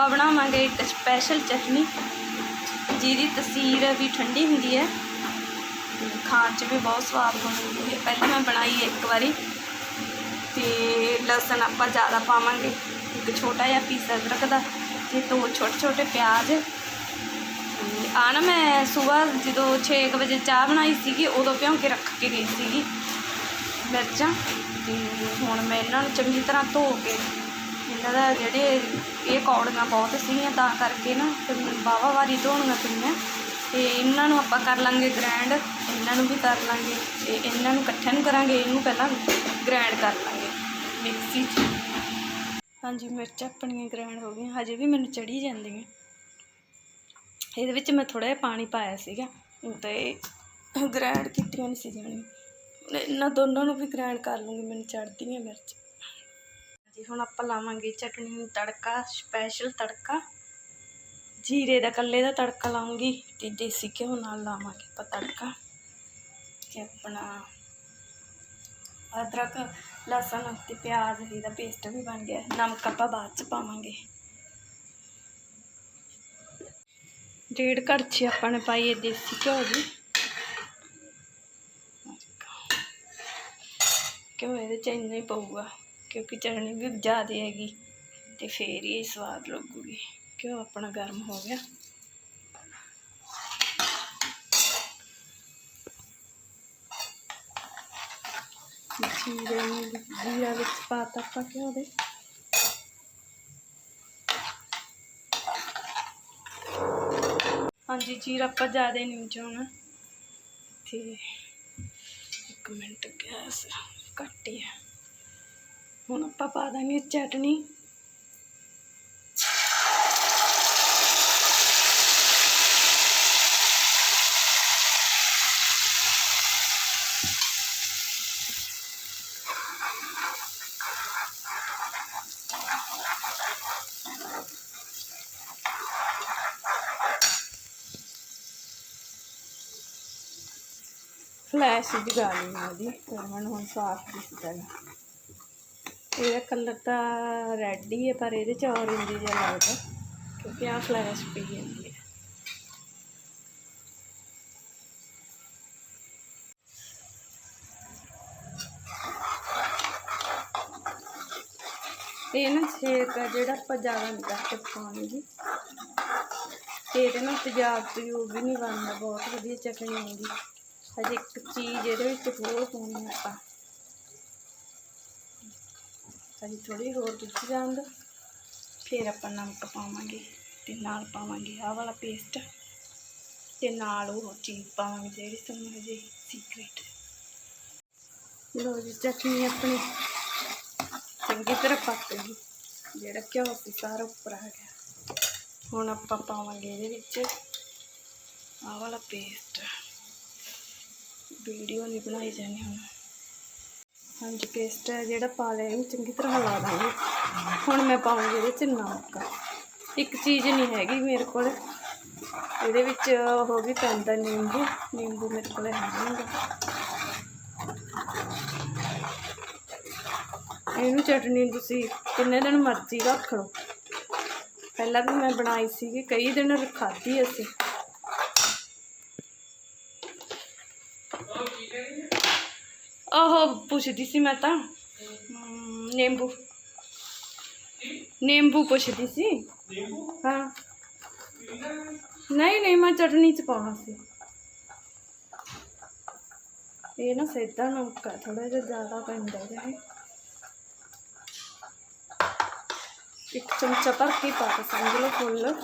ਆਪਾਂ ਬਣਾਵਾਂਗੇ ਇੱਕ ਸਪੈਸ਼ਲ ਚਟਨੀ, ਜਿਹਦੀ ਤਸੀਰ ਵੀ ਠੰਡੀ ਹੁੰਦੀ ਹੈ। ਖਾਣ 'ਚ ਵੀ ਬਹੁਤ ਸਵਾਦ ਬਣਦੀ ਹੈ। ਪਹਿਲਾਂ ਮੈਂ ਬਣਾਈ ਇੱਕ ਵਾਰੀ, ਤੇ ਲਸਣ ਆਪਾਂ ਜ਼ਿਆਦਾ ਪਾਵਾਂਗੇ। ਇੱਕ ਛੋਟਾ ਜਿਹਾ ਪੀਸ ਅਦਰਕ ਦਾ, ਤੇ ਦੋ ਛੋਟੇ ਛੋਟੇ ਪਿਆਜ਼। ਆ ਨਾ ਮੈਂ ਸਵੇਰ ਜਦੋਂ 6 ਵਜੇ ਚਾਹ ਬਣਾਈ ਸੀਗੀ, ਉਦੋਂ ਭਿਉਂ ਕੇ ਰੱਖ ਕੇ ਗਈ ਸੀਗੀ ਮਿਰਚਾਂ। ਤੇ ਹੁਣ ਮੈਂ ਇਹਨਾਂ ਨੂੰ ਚੰਗੀ ਤਰ੍ਹਾਂ ਧੋ ਕੇ ਇਹਨਾਂ ਦਾ ਜਿਹੜੇ ਇਹ ਕੌੜੀਆਂ ਬਹੁਤ ਸੀਗੀਆਂ, ਤਾਂ ਕਰਕੇ ਨਾ ਫਿਰ ਮੈਨੂੰ ਵਾਹਵਾ ਵਾਰੀ ਧੋਣੀਆਂ ਪਈਆਂ। ਤੇ ਇਹਨਾਂ ਨੂੰ ਆਪਾਂ ਕਰ ਲਾਂਗੇ ਗ੍ਰੈਂਡ ਇਹਨਾਂ ਨੂੰ ਵੀ ਕਰ ਲਾਂਗੇ। ਤੇ ਇਹਨਾਂ ਨੂੰ ਇਕੱਠਿਆਂ ਨੂੰ ਕਰਾਂਗੇ, ਇਹਨੂੰ ਪਹਿਲਾਂ ਗ੍ਰੈਂਡ ਕਰ ਲਾਂਗੇ, ਮਿਕਸੀ 'ਚ। ਹਾਂਜੀ, ਮਿਰਚਾਂ ਆਪਣੀਆਂ ਗ੍ਰੈਂਡ ਹੋ ਗਈਆਂ, ਹਜੇ ਵੀ ਮੈਨੂੰ ਚੜੀ ਜਾਂਦੀਆਂ। ਇਹਦੇ ਵਿੱਚ ਮੈਂ ਥੋੜਾ ਜਿਹਾ ਪਾਣੀ ਪਾਇਆ ਸੀਗਾ ਤੇ ਗ੍ਰੈਂਡ ਕੀਤੀਆਂ ਨਹੀਂ ਸੀ ਜਾਣੀਆਂ ਇਹਨਾਂ ਦੋਨਾਂ ਨੂੰ ਵੀ ਗ੍ਰੈਂਡ ਕਰ ਲੂੰਗੀ, ਮੈਨੂੰ ਚੜਦੀਆਂ ਮਿਰਚ। ਜੀ ਹੁਣ ਆਪਾਂ ਲਾਵਾਂਗੇ ਚਟਨੀ ਨੂੰ ਤੜਕਾ ਸਪੈਸ਼ਲ ਤੜਕਾ। ਜੀਰੇ ਦਾ, ਕੱਲੇ ਦਾ ਤੜਕਾ ਲਾਉਂਗੀ ਤੇ ਦੇਸੀ ਘਿਓ ਨਾਲ ਲਾਵਾਂਗੇ ਆਪਾਂ ਤੜਕਾ। ਤੇ ਆਪਣਾ ਅਦਰਕ, ਲਸਣ ਤੇ ਪਿਆਜ਼ ਇਹਦਾ ਪੇਸਟ ਵੀ ਬਣ ਗਿਆ। ਨਮਕ ਆਪਾਂ ਬਾਅਦ ਚ ਪਾਵਾਂਗੇ। ਡੇਢ ਕੜਛੀ ਆਪਾਂ ਨੇ ਪਾਈ ਦੇਸੀ ਘਿਓ ਦੀ ਘਿਓ ਇਹਦੇ ਚ ਇੰਨਾ ਹੀ ਪਊਗਾ। ਕਿਉਂਕਿ ਚਟਨੀ ਵੀ ਜ਼ਿਆਦਾ ਹੈਗੀ ਤੇ ਫੇਰ ਹੀ ਇਹ ਸਵਾਦ ਲੱਗੂਗੀ। ਘਿਓ ਆਪਣਾ ਗਰਮ ਹੋ ਗਿਆ। ਜੀਰੇ ਨੂੰ ਜੀਰਾ ਵਿੱਚ ਪਾਤਾ ਆਪਾਂ ਘਿਓ ਦੇ ਹਾਂਜੀ, ਜੀਰਾ ਆਪਾਂ ਜ਼ਿਆਦਾ ਨਹੀਂ ਚਾਉਣਾ ਤੇ ਇੱਕ ਮਿੰਟ ਗੈਸ ਘੱਟ ਹੀ ਹੈ ਹੁਣ ਆਪਾਂ ਪਾ ਦਾਂਗੇ ਚਟਨੀ। ਫਲੈਸ਼ ਜਗਾ ਲਈ ਮੈਂ ਉਹਦੀ ਫਿਰ ਮੈਨੂੰ ਹੁਣ ਸਾਫ਼ ਦਿਸਦਾ ਹੈ। ਇਹਦਾ ਕਲਰ ਤਾਂ ਰੈੱਡ ਹੀ ਹੈ, ਪਰ ਇਹਦੇ ਚ ਔਰੇਂਜ ਜਿਹਾ ਲੱਗਦਾ, ਕਿਉਂਕਿ ਆ ਫਲੈਸ਼ ਪਈ ਜਾਂਦੀ ਹੈ। ਇਹ ਨਾ ਛੇਕ ਆ ਜਿਹੜਾ ਆਪਾਂ ਜ਼ਿਆਦਾ ਨਹੀਂ ਕਰਕੇ ਪਾਉਣੀ ਤੇ ਇਹਦੇ ਨਾਲ ਤੇਜ਼ਾਬ ਤਯੂਬ ਵੀ ਨਹੀਂ ਬਣਦਾ, ਬਹੁਤ ਵਧੀਆ ਚਟਨੀ ਹੁੰਦੀ। ਹਜੇ ਇੱਕ ਚੀਜ਼ ਇਹਦੇ ਵਿੱਚ ਹੋਰ ਪਾਉਣੀ ਆਪਾਂ। ਹਜੇ ਥੋੜੀ ਹੋਰ ਦੁੱਧ ਜਾਣ ਦੋ। ਫਿਰ ਆਪਾਂ ਨਮਕ ਪਾਵਾਂਗੇ ਤੇ ਨਾਲ ਪਾਵਾਂਗੇ ਆਹ ਵਾਲਾ ਪੇਸਟ ਤੇ ਨਾਲ ਉਹ ਚੀਜ਼ ਪਾਵਾਂਗੇ ਜਿਹੜੀ ਸਾਨੂੰ ਹਜੇ ਸੀਕ੍ਰੇਟ ਲੋ ਜੀ, ਚਟਨੀ ਆਪਣੀ ਚੰਗੀ ਤਰ੍ਹਾਂ ਪੱਕ ਗਈ। ਜਿਹੜਾ ਘਿਓ ਸੀ ਸਾਰਾ ਉੱਪਰ ਆ ਗਿਆ। ਹੁਣ ਆਪਾਂ ਪਾਵਾਂਗੇ ਇਹਦੇ ਵਿੱਚ ਆਹ ਵਾਲਾ ਪੇਸਟ ਵੀਡੀਓ ਨਹੀਂ ਬਣਾਈ ਜਾਣੀ ਹੁਣ। ਹਾਂਜੀ ਪੇਸਟ ਹੈ, ਜਿਹੜਾ ਪਾ ਲਿਆ ਇਹਨੂੰ ਚੰਗੀ ਤਰ੍ਹਾਂ ਹਿਲਾ ਦਾਂਗੇ ਹੁਣ ਮੈਂ ਪਾਉਂਗੀ ਇਹਦੇ ਚ ਨਮਕ। ਇੱਕ ਚੀਜ਼ ਨਹੀਂ ਹੈਗੀ ਮੇਰੇ ਕੋਲ। ਇਹਦੇ ਵਿੱਚ ਉਹ ਵੀ ਪੈਂਦਾ ਨਿੰਬੂ। ਨਿੰਬੂ ਮੇਰੇ ਕੋਲ ਹੈ ਨਹੀਂ ਇਹਨੂੰ ਚਟਨੀ ਤੁਸੀਂ ਕਿੰਨੇ ਦਿਨ ਮਰਜ਼ੀ ਰੱਖ ਲਓ। ਪਹਿਲਾਂ ਵੀ ਮੈਂ ਬਣਾਈ ਸੀਗੀ, ਕਈ ਦਿਨ ਖਾਧੀ ਅਸੀਂ। ਉਹ ਪੁੱਛਦੀ ਸੀ ਮੈਂ ਤਾਂ ਹਮ, ਨਿੰਬੂ ਨਿੰਬੂ ਪੁੱਛਦੀ ਸੀ ਹਾਂ ਨਹੀਂ ਨਹੀਂ ਮੈਂ ਚਟਨੀ ਚ ਪਾਉਣਾ ਸੀ ਇਹ ਨਾ ਸੇਦਾ ਨਮਕ ਆ ਥੋੜਾ ਜਿਹਾ ਜ਼ਿਆਦਾ ਪੈਂਦਾ ਹੈ ਇੱਕ ਚਮਚਾ ਭਰ ਕੇ ਪਾ ਕੇ ਸਮਝ ਲਓ ਫੁੱਲ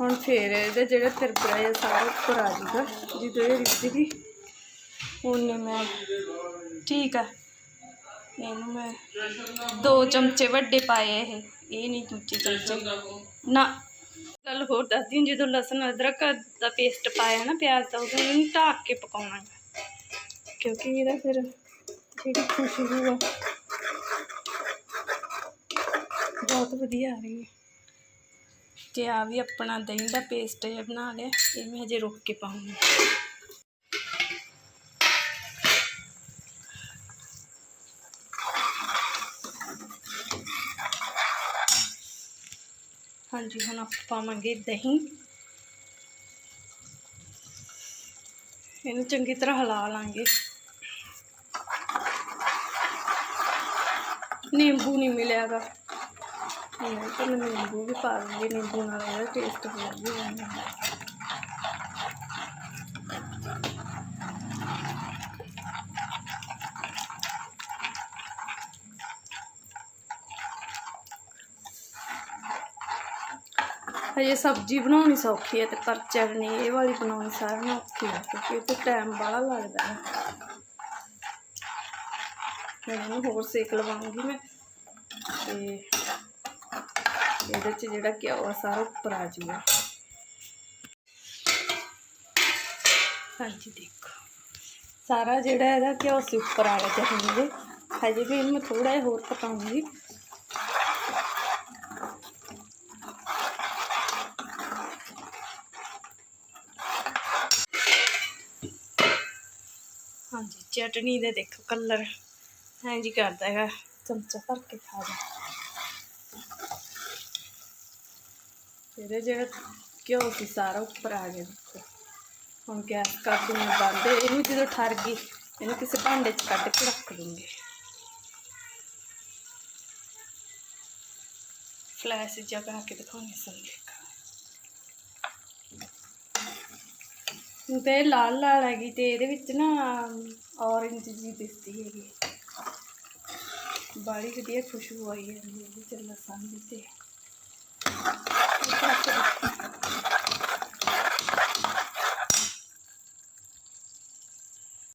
ਹੁਣ ਫੇਰ ਇਹਦੇ ਜਿਹੜਾ ਤਿਰਕੜਾ ਜਿਹਾ ਸਾਰਾ ਉੱਪਰ ਆ ਜਾਊਗਾ ਜਦੋਂ ਇਹ ਰਿੱਝੇਗੀ ਹੁਣ ਮੈਂ ਠੀਕ ਆ। ਇਹਨੂੰ ਮੈਂ ਦੋ ਚਮਚੇ ਵੱਡੇ ਪਾਏ ਇਹ ਇਹ ਨਹੀਂ ਦੂਜੇ ਚਮਚੇ। ਨਾ ਗੱਲ ਹੋਰ ਦੱਸਦੀ ਹਾਂ, ਜਦੋਂ ਲਸਣ ਅਦਰਕ ਦਾ ਪੇਸਟ ਪਾਇਆ ਨਾ ਪਿਆਜ਼ ਦਾ ਉਦੋਂ ਇਹਨੂੰ ਢੱਕ ਕੇ ਪਕਾਉਣਾ ਕਿਉਂਕਿ ਇਹਦਾ ਫਿਰ ਜਿਹੜੀ ਖੁਸ਼ਬੂ ਆ ਬਹੁਤ ਵਧੀਆ ਆ ਰਹੀ ਹੈ। ਅਤੇ ਆ ਵੀ ਆਪਣਾ ਦਹੀਂ ਦਾ ਪੇਸਟ ਜਿਹਾ ਬਣਾ ਲਿਆ, ਇਹ ਮੈਂ ਹਜੇ ਰੁੱਕ ਕੇ ਪਾਉਂਗੀ। ਹਾਂਜੀ, ਹੁਣ ਆਪਾਂ ਪਾਵਾਂਗੇ ਦਹੀਂ। ਇਹਨੂੰ ਚੰਗੀ ਤਰ੍ਹਾਂ ਹਿਲਾ ਲਾਂਗੇ। ਨਿੰਬੂ ਨਹੀਂ ਮਿਲਿਆਗਾ। ਨਹੀਂ ਤਾਂ ਮੈਂ ਨਿੰਬੂ ਵੀ ਪਾ ਲੂੰਗੀ ਨਿੰਬੂ ਨਾਲ ਇਹਦਾ ਟੇਸਟ ਹੋਰ ਵੀ ਬਣਦਾ ਹਜੇ ਸਬਜ਼ੀ ਬਣਾਉਣੀ ਸੌਖੀ ਹੈ ਤੇ ਪਰ ਚਟਨੀ ਇਹ ਵਾਲੀ ਬਣਾਉਣੀ ਸਾਰਿਆਂ ਨੂੰ ਔਖੀ ਹੈ, ਕਿਉਂਕਿ ਇਹ ਤੇ ਟਾਈਮ ਬੜਾ ਲੱਗਦਾ ਹੈ। ਇਹਨੂੰ ਹੋਰ ਸੇਕ ਲਵਾਉਂਗੀ ਮੈਂ, ਤੇ ਇਹਦੇ ਚ ਜਿਹੜਾ ਘਿਓ ਆ, ਸਾਰਾ ਉੱਪਰ ਆ ਜਾਊਗਾ ਹਾਂਜੀ, ਦੇਖੋ। ਸਾਰਾ ਜਿਹੜਾ ਇਹਦਾ ਘਿਓ ਸੀ, ਉੱਪਰ ਆ ਗਿਆ ਚਟਨੀ ਹਜੇ ਵੀ ਇਹਨੂੰ ਥੋੜਾ ਜਿਹਾ ਹੋਰ ਪਕਾਉਂਗੀ। ਹਾਂਜੀ, ਚਟਨੀ ਦਾ ਦੇਖੋ, ਕਲਰ। ਐਂ ਜੀ ਕਰਦਾ ਹੈਗਾ, ਚਮਚਾ ਭਰ ਕੇ ਖਾ ਜਾ ਇਹਦੇ ਜਿਹੜਾ ਘਿਓ ਸੀ ਸਾਰਾ ਉੱਪਰ ਆ ਗਿਆ ਦੇਖੋ। ਹੁਣ ਗੈਸ ਕਰ ਦੂੰਗੀ ਬੰਦ, ਇਹਨੂੰ ਜਦੋਂ ਠਰ ਗਈ, ਇਹਨੂੰ ਕਿਸੇ ਭਾਂਡੇ 'ਚ ਕੱਢ ਕੇ ਰੱਖ ਦੂੰਗੀ। ਫਲੈਸ਼ ਜਗਾ ਕੇ ਦਿਖਾਉਣੀ ਸੰਗੇ ਹੁਣ ਤੇ ਇਹ ਲਾਲ ਲਾਲ ਹੈਗੀ ਤੇ ਇਹਦੇ ਵਿੱਚ ਨਾ ਔਰੇਂਜ ਜੀ ਦਿਸਦੀ ਹੈਗੀ। ਬੜੀ ਵਧੀਆ ਖੁਸ਼ਬੂ ਆਈ ਜਾਂਦੀ ਹੈ ਇਹਦੀ ਚ ਲਸਣ ਤੇ। Thank you.